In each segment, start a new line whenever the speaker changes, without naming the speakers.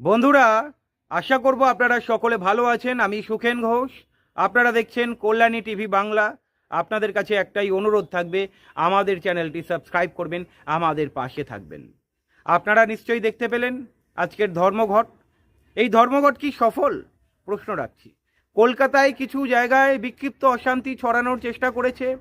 বন্ধুরা, আশা করব আপনারা সকলে ভালো আছেন। আমি সুখেন ঘোষ। আপনারা দেখছেন কল্যাণী টিভি বাংলা। আপনাদের কাছে একটাই অনুরোধ থাকবে, আমাদের চ্যানেলটি সাবস্ক্রাইব করবেন, আমাদের পাশে থাকবেন। আপনারা নিশ্চয়ই দেখতে পেলেন আজকের ধর্মঘট। এই ধর্মঘট কি সফল? প্রশ্ন রাখছি। কলকাতায় কিছু জায়গায় বিক্ষিপ্ত অশান্তি ছড়ানোর চেষ্টা করেছে।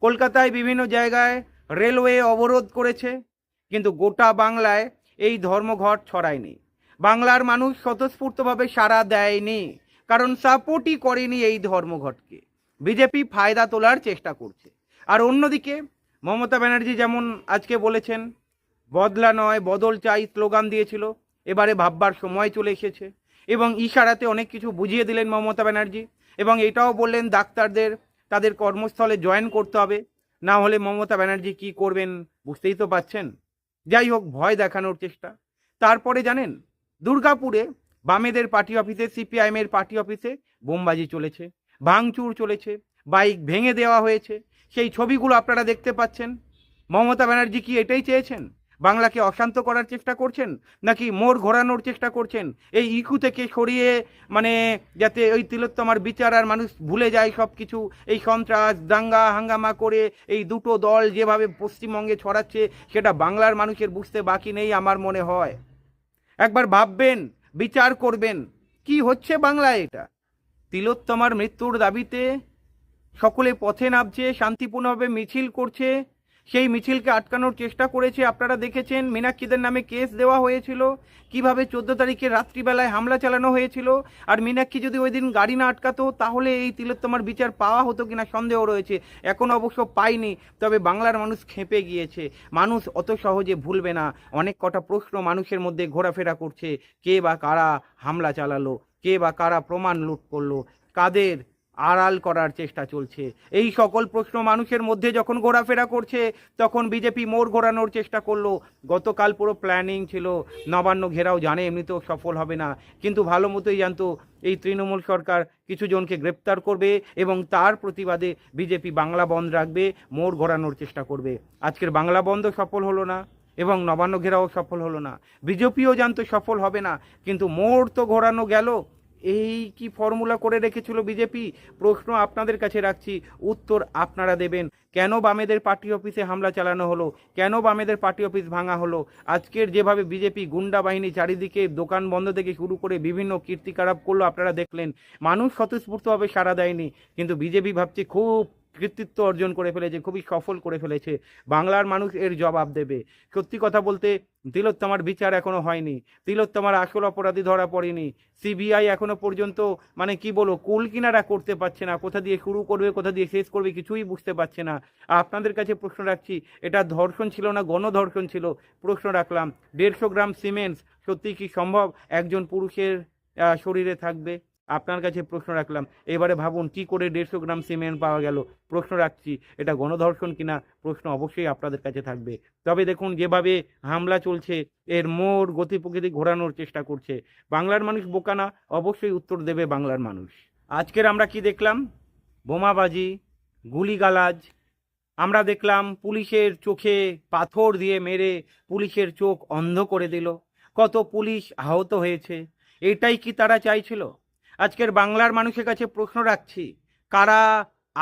কলকাতায় বিভিন্ন জায়গায় রেলওয়ে অবরোধ করেছে। কিন্তু গোটা বাংলায় এই ধর্মঘট ছড়ায়নি। বাংলার মানুষ স্বতঃস্ফূর্তভাবে সাড়া দেয়নি, কারণ সাপোর্টই করেনি এই ধর্মঘটকে। বিজেপি ফায়দা তোলার চেষ্টা করছে। আর অন্যদিকে, মমতা ব্যানার্জি যেমন আজকে বলেছেন, বদলা নয়, বদল চাই স্লোগান দিয়েছিল, এবারে ভাববার সময় চলে এসেছে। এবং ইশারাতে অনেক কিছু বুঝিয়ে দিলেন মমতা ব্যানার্জি, এবং এটাও বললেন ডাক্তারদের, তাদের কর্মস্থলে জয়েন করতে হবে। না হলে মমতা ব্যানার্জি কি করবেন বুঝতেই তো পাচ্ছেন। যাই হোক, ভয় দেখানোর চেষ্টা। তারপরে জানেন দুর্গাপুরে বামেদের পার্টি অফিসে, সিপিআইএমের পার্টি অফিসে বোমবাজি চলেছে, ভাঙচুর চলেছে, বাইক ভেঙে দেওয়া হয়েছে। সেই ছবিগুলো আপনারা দেখতে পাচ্ছেন। মমতা ব্যানার্জি কি এটাই চেয়েছেন? বাংলাকে অশান্ত করার চেষ্টা করছেন? নাকি মোড় ঘোরানোর চেষ্টা করছেন? এই ইকু থেকে সরিয়ে মানে যাতে ওই তিলোত্তমার বিচার আর মানুষ ভুলে যায় সব কিছু এই সন্ত্রাস, দাঙ্গা, হাঙ্গামা করে এই দুটো দল যেভাবে পশ্চিমবঙ্গে ছড়াচ্ছে, সেটা বাংলার মানুষের বুঝতে বাকি নেই, আমার মনে হয়। একবার ভাববেন, বিচার করবেন, কি হচ্ছে বাংলায় এটা? তিলোত্তমার মৃত্যুর দাবিতে সকলে পথে নামছে, শান্তিপূর্ণভাবে মিছিল করছে সেই মিছিলকে আটকানোর চেষ্টা করেছে, আপনারা দেখেছেন, মীনাক্ষীদের নামে কেস দেওয়া হয়েছিল। কীভাবে চোদ্দ তারিখে রাত্রিবেলায় হামলা চালানো হয়েছিল? আর মীনাক্ষী যদি ওই দিন গাড়ি না আটকাতো, তাহলে এই তিলোত্তমার বিচার পাওয়া হতো কিনা সন্দেহ রয়েছে। এখন অবশ্য পাইনি, তবে বাংলার মানুষ খেপে গিয়েছে। মানুষ অত সহজে ভুলবে না। অনেক কটা প্রশ্ন মানুষের মধ্যে ঘোরাফেরা করছে। কে বা কারা হামলা চালালো? কে বা কারা প্রমাণ লুট করল? কাদের আড়াল করার চেষ্টা চলছে। এই সকল প্রশ্ন মানুষের মধ্যে যখন ঘোরাফেরা করছে, তখন বিজেপি মোড় ঘোরানোর চেষ্টা করল। গতকাল পুরো প্ল্যানিং ছিল, নবান্ন ঘেরাও জানে, এমনিতেও সফল হবে না। কিন্তু ভালো মতোই জানতো, এই তৃণমূল সরকার কিছু জনকে গ্রেপ্তার করবে এবং তার প্রতিবাদে বিজেপি বাংলা বন্ধ রাখবে, মোড় ঘোরানোর চেষ্টা করবে। আজকের বাংলা বন্ধ সফল হলো না এবং নবান্ন ঘেরাও সফল হলো না। বিজেপিও জানতো সফল হবে না, কিন্তু মোড় তো ঘোরানো গেল। এই কি ফর্মুলা করে রেখেছিল বিজেপি প্রশ্ন আপনাদের কাছে রাখছি। উত্তর আপনারা দেবেন। কেন বামেদের পার্টি অফিসে হামলা চালানো হলো? কেন বামেদের পার্টি অফিস ভাঙা হলো? আজকের যেভাবে বিজেপি গুন্ডা বাহিনী চারিদিকে দোকান বন্ধ থেকে শুরু করে বিভিন্ন কীর্তি খারাপ করল, আপনারা দেখলেন। মানুষ স্বতঃস্ফূর্তভাবে সাড়া দেয়নি। কিন্তু বিজেপি ভাবছে, খুব কৃতিত্ব অর্জন করে ফেলেছে, খুবই সফল করে ফেলেছে। বাংলার মানুষ এর জবাব দেবে। সত্যি কথা বলতে, তিলোত্তমার বিচার এখনও হয়নি। তিলোত্তমার আসল অপরাধী ধরা পড়েনি। সিবিআই এখনও পর্যন্ত মানে কি বলো কুল কিনারা করতে পারছে না। কোথা দিয়ে শুরু করবে, কোথা দিয়ে শেষ করবে কিছুই বুঝতে পারছে না। আপনাদের কাছে প্রশ্ন রাখছি, এটা ধর্ষণ ছিল না গণধর্ষণ ছিল? প্রশ্ন রাখলাম। দেড়শো গ্রাম সিমেন্টস সত্যি কি সম্ভব একজন পুরুষের শরীরে থাকবে? আপনার কাছে প্রশ্ন রাখলাম। এবারে ভাবুন কি করে দেড়শো গ্রাম সিমেন্ট পাওয়া গেল? প্রশ্ন রাখছি, এটা গণধর্ষণ কিনা? প্রশ্ন অবশ্যই আপনাদের কাছে থাকবে। তবে দেখুন, যেভাবে হামলা চলছে, এর মোড় গতি প্রকৃতি ঘোরানোর চেষ্টা করছে। বাংলার মানুষ বোকা না, অবশ্যই উত্তর দেবে বাংলার মানুষ। আজকের আমরা কি দেখলাম? বোমাবাজি, গুলিগালাজ, আমরা দেখলাম পুলিশের চোখে পাথর দিয়ে মেরে পুলিশের চোখ অন্ধ করে দিল। কত পুলিশ আহত হয়েছে, এটাই কি তারা চাইছিল? আজকের বাংলার মানুষের কাছে প্রশ্ন রাখছি, কারা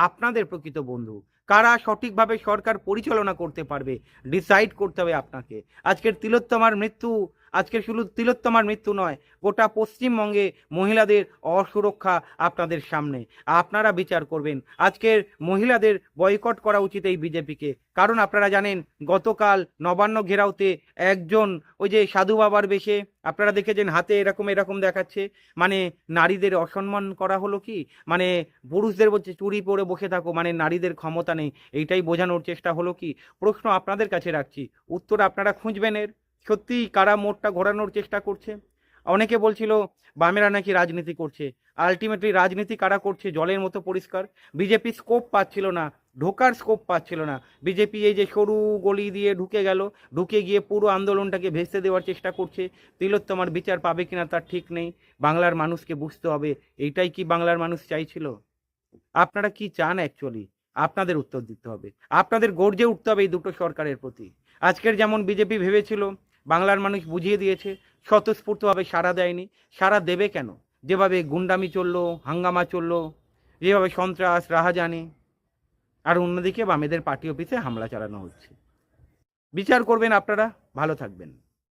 আপনাদের প্রকৃত বন্ধু? কারা সঠিকভাবে সরকার পরিচালনা করতে পারবে ডিসাইড করতে হবে আপনাকে? আজকের তিলোত্তমার মৃত্যু আজকের শুধু তিলোত্তমার মৃত্যু নয়, গোটা পশ্চিমবঙ্গে মহিলাদের অসুরক্ষা আপনাদের সামনে। আপনারা বিচার করবেন। আজকের মহিলাদের বয়কট করা উচিত এই বিজেপিকে। কারণ আপনারা জানেন, গতকাল নবান্ন ঘেরাওতে একজন ওই যে সাধু বাবার বেশে, আপনারা দেখেছেন হাতে এরকম এরকম দেখাচ্ছে। মানে নারীদের অসম্মান করা হলো কি? মানে পুরুষদের বলছে, চুরি পরে বসে থাকো। মানে নারীদের ক্ষমতা নেই। এইটাই বোঝানোর চেষ্টা হলো কি? প্রশ্ন আপনাদের কাছে রাখছি। উত্তর আপনারা খুঁজবেন এর। সত্যি কারা মোড়টা ঘোরানোর চেষ্টা করছে? অনেকে বলছিল, বামেরা নাকি রাজনীতি করছে। আলটিমেটলি রাজনীতি কারা করছে? জলের মতো পরিষ্কার। বিজেপি স্কোপ পাচ্ছিল না, ঢোকার স্কোপ পাচ্ছিল না। বিজেপি এই যে সরু গলি দিয়ে ঢুকে গেল, ঢুকে গিয়ে পুরো আন্দোলনটাকে ভেসে দেওয়ার চেষ্টা করছে। তিলোত্তমার বিচার পাবে কিনা তার ঠিক নেই। বাংলার মানুষকে বুঝতে হবে, এইটাই কি বাংলার মানুষ চাইছিল? আপনারা কি চান অ্যাকচুয়ালি আপনাদের উত্তর দিতে হবে। আপনাদের গর্জে উঠতে হবে এই দুটো সরকারের প্রতি। আজকের যেমন বিজেপি ভেবেছিল বাংলার মানুষ বুঝিয়ে দিয়েছে, স্বতঃস্ফূর্তভাবে সাড়া দেয়নি। সাড়া দেবে কেন? যেভাবে গুন্ডামি চলল, হাঙ্গামা চলল, যেভাবে সন্ত্রাস, রাহাজানি, আর অন্যদিকে বামেদের পার্টি অফিসে হামলা চালানো হচ্ছে। বিচার করবেন আপনারা, ভালো থাকবেন।